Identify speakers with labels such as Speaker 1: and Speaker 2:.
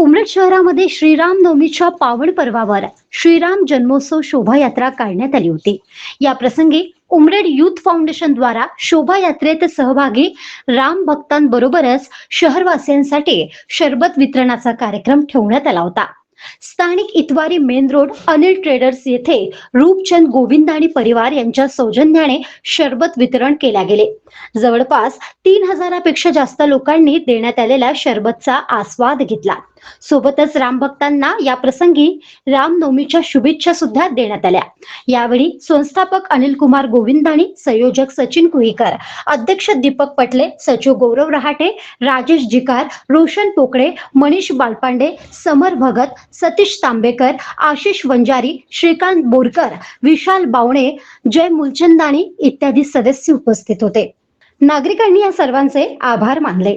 Speaker 1: उमरेड शहरामध्ये श्रीराम नवमीच्या पावन पर्वावर श्रीराम जन्मोत्सव शोभायात्रा काढण्यात आली होती. या प्रसंगी उमरेड युथ फाउंडेशन द्वारा शोभायात्रेत सहभागी राम भक्तांबरोबरच शहरवासियांसाठी शरबत वितरणाचा कार्यक्रम ठेवण्यात आला होता. स्थानिक Itwari main road Anil traders येथे रूपचंद गोविंद आणि परिवार यांच्या सौजन्याने शरबत वितरण केल्या गेले. जवळपास तीन हजारापेक्षा जास्त लोकांनी देण्यात आलेल्या शरबतचा आस्वाद घेतला. सोबतच रामभक्तांना या प्रसंगी रामनवमीच्या शुभेच्छा सुद्धा देण्यात आल्या. यावेळी संस्थापक अनिल कुमार गोविंदाणी संयोजक सचिन कुहीकर अध्यक्ष दीपक पटले सचिव गौरव रहाटे राजेश जिकार रोशन पोकळे मनीष बालपांडे समर भगत सतीश तांबेकर आशिष वंजारी श्रीकांत बोरकर विशाल बावणे जय मुलचंदाणी इत्यादी सदस्य उपस्थित होते. नागरिकांनी या सर्वांचे आभार मानले.